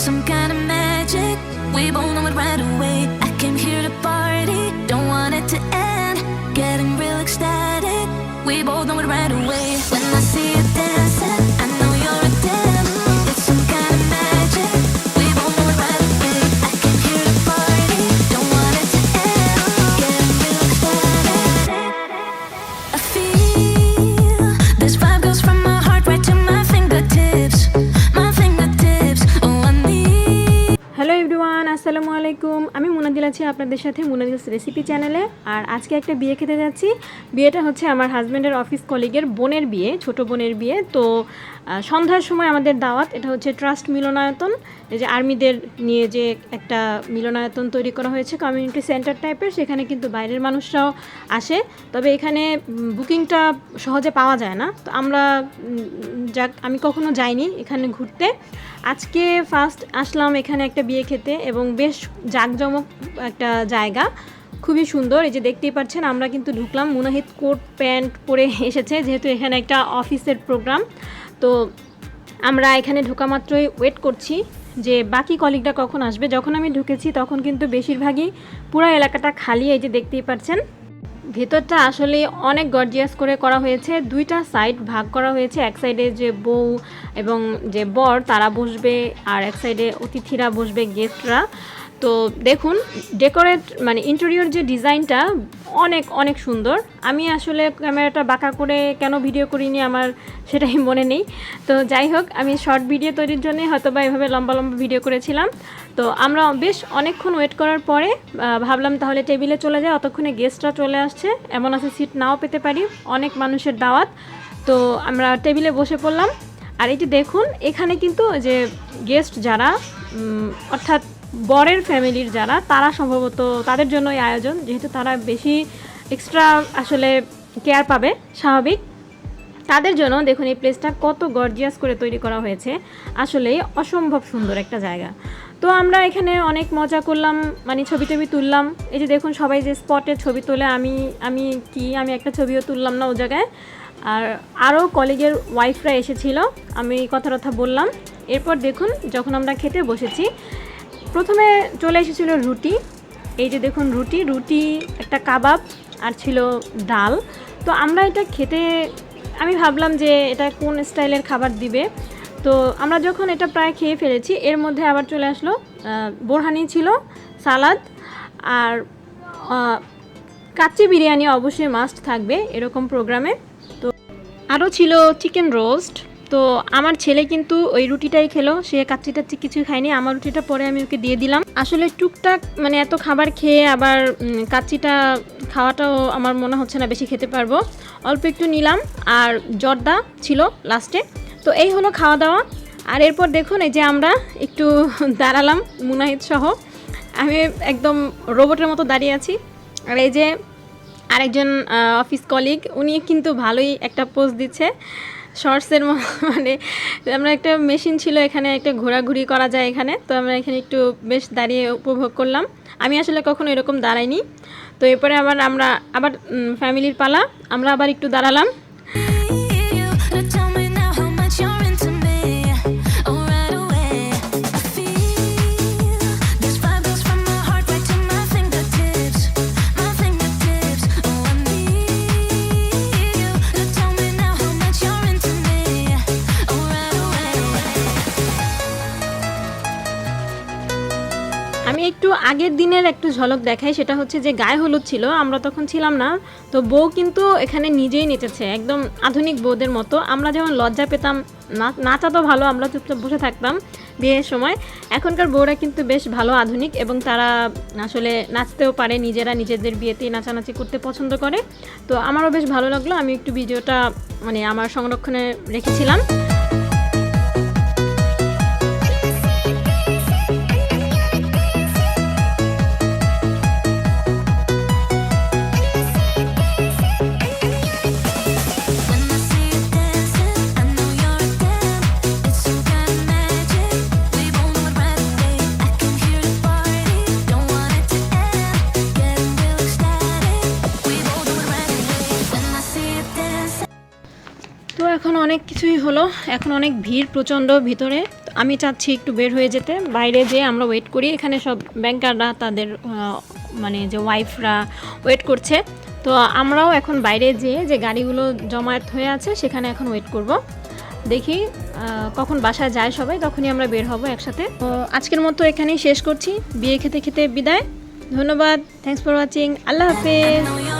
some kind of magic. We both know it right away. I came here to party, don't want it to end. Getting real ecstatic. We both know it right away. When I see আসসালামু আলাইকুম। আমি মুনাদিল আছি আপনাদের সাথে মুনাদিলস recipe চ্যানেলে। আর আজকে একটা বিয়ে খেতে যাচ্ছি। বিয়েটা হচ্ছে আমার হাজব্যান্ডের অফিস কলিগের বোনের বিয়ে, ছোট বোনের বিয়ে। তো সন্ধ্যার সময় আমাদের দাওয়াত, এটা হচ্ছে ট্রাস্ট মিলনায়তন। যে আর্মিদের নিয়ে যে একটা মিলনায়তন তৈরি করা হয়েছে, কমিউনিটি সেন্টার টাইপের, সেখানে কিন্তু বাইরের মানুষরাও আসে। তবে এখানে বুকিংটা সহজে পাওয়া যায় না। তো আমরা যাক, আমি কখনো যাইনি এখানে ঘুরতে। আজকে ফার্স্ট আসলাম এখানে একটা বিয়ে খেতে এবং বেশ জাঁকজমক একটা জায়গা, খুবই সুন্দর। এই যে দেখতেই পাচ্ছেন, আমরা কিন্তু ঢুকলাম। মুনাহিদ কোট প্যান্ট পরে এসেছে, যেহেতু এখানে একটা অফিসের প্রোগ্রাম। তো আমরা এখানে ঢোকা মাত্রই ওয়েট করছি যে বাকি কলিগটা কখন আসবে। যখন আমি ঢুকেছি, তখন কিন্তু বেশিরভাগই পুরো এলাকাটা খালি, এই যে দেখতেই পাচ্ছেন। ভেতরটা আসলে অনেক গর্জিয়াস করে করা হয়েছে। দুইটা সাইড ভাগ করা হয়েছে। এক সাইডে যে বউ এবং যে বর, তারা বসবে আর এক সাইডে অতিথিরা বসবে গেস্টরা তো দেখুন ডেকোরেট মানে ইন্টেরিয়র যে ডিজাইনটা অনেক অনেক সুন্দর। আমি আসলে ক্যামেরাটা বাঁকা করে কেন ভিডিও করিনি আমার সেটাই মনে নেই। তো যাই হোক, আমি শর্ট ভিডিও তৈরির জন্যই হয়তো বা এভাবে লম্বা লম্বা ভিডিও করেছিলাম। তো আমরা বেশ অনেকক্ষণ ওয়েট করার পরে ভাবলাম তাহলে টেবিলে চলে যায় অতক্ষণে গেস্টরা চলে আসছে। এমন আছে সিট নাও পেতে পারি, অনেক মানুষের দাওয়াত। তো আমরা টেবিলে বসে পড়লাম। আর এটি দেখুন, এখানে কিন্তু যে গেস্ট যারা অর্থাৎ বরের ফ্যামিলির যারা, তারা সম্ভবত তাদের জন্য এই আয়োজন, যেহেতু তারা বেশি এক্সট্রা আসলে কেয়ার পাবে, স্বাভাবিক। তাদের জন্য দেখুন এই প্লেসটা কত গর্জিয়াস করে তৈরি করা হয়েছে। আসলেই অসম্ভব সুন্দর একটা জায়গা। তো আমরা এখানে অনেক মজা করলাম মানে ছবি টবি তুললাম। এই যে দেখুন সবাই যে স্পটে ছবি তোলে, আমি আমি কি, আমি একটা ছবিও তুললাম না ও জায়গায়। আর আরও কলিগের ওয়াইফরা এসেছিল, আমি কথা কথা বললাম। এরপর দেখুন যখন আমরা খেতে বসেছি প্রথমে চলে এসেছিল রুটি। এই যে দেখুন রুটি রুটি, একটা কাবাব আর ছিল ডাল। তো আমরা এটা খেতে, আমি ভাবলাম যে এটা কোন স্টাইলের খাবার দিবে। তো আমরা যখন এটা প্রায় খেয়ে ফেলেছি, এর মধ্যে আবার চলে আসলো বোরহানি ছিল, সালাদ আর কাচ্চি বিরিয়ানি অবশ্যই মাস্ট থাকবে এরকম প্রোগ্রামে তো আরও ছিল চিকেন রোস্ট তো আমার ছেলে কিন্তু ওই রুটিটাই খেলো, সে কাচ্চি টাচ্চি কিছু খায়নি, আমার রুটিটা পরে আমি ওকে দিয়ে দিলাম। আসলে টুকটাক মানে এত খাবার খেয়ে আবার কাচ্চিটা খাওয়াটাও আমার মনে হচ্ছে না বেশি খেতে পারব। অল্প একটু নিলাম আর জর্দা ছিল লাস্টে তো এই হলো খাওয়া দাওয়া আর এরপর দেখুন এই যে আমরা একটু দাঁড়ালাম মুনাহিদ সহ। আমি একদম রোবটের মতো দাঁড়িয়ে আছি। আর এই যে আরেকজন অফিস কলিগ উনি কিন্তু ভালোই একটা পোজ দিচ্ছে। শর্টসের মানে আমরা একটা মেশিন ছিল এখানে, একটা ঘোরাঘুরি করা যায় এখানে, তো আমরা এখানে একটু বেশ দাঁড়িয়ে উপভোগ করলাম। আমি আসলে কখনো এরকম দাঁড়াইনি। তো এরপরে আবার আমরা, আবার ফ্যামিলির পালা, আমরা আবার একটু দাঁড়ালাম। আমি একটু আগের দিনের একটু ঝলক দেখাই, সেটা হচ্ছে যে গায়ে হলুদ ছিল, আমরা তখন ছিলাম না। তো বউ কিন্তু এখানে নিজেই নেচেছে, একদম আধুনিক বউদের মতো। আমরা যেমন লজ্জা পেতাম নাচা তো ভালো, আমরা চুপচাপ বসে থাকতাম বিয়ের সময়। এখনকার বউরা কিন্তু বেশ ভালো আধুনিক এবং তারা আসলে নাচতেও পারে, নিজেরা নিজেদের বিয়েতে নাচানাচি করতে পছন্দ করে। তো আমারও বেশ ভালো লাগল, আমি একটু ভিডিওটা মানে আমার সংরক্ষণে রেখেছিলাম। অনেক কিছুই হলো। এখন অনেক ভিড় প্রচণ্ড ভিতরে। আমি চাচ্ছি একটু বের হয়ে যেতে। বাইরে যেয়ে আমরা ওয়েট করি। এখানে সব ব্যাংকাররা তাদের মানে যে ওয়াইফরা ওয়েট করছে। তো আমরাও এখন বাইরে যেয়ে যে গাড়িগুলো জমায়েত হয়ে আছে, সেখানে এখন ওয়েট করব। দেখি কখন বাসায় যায় সবাই, তখনই আমরা বের হব একসাথে। তো আজকের মতো এখানেই শেষ করছি। বিয়ে খেতে খেতে বিদায়। ধন্যবাদ। থ্যাংকস ফর ওয়াচিং আল্লাহ হাফেজ।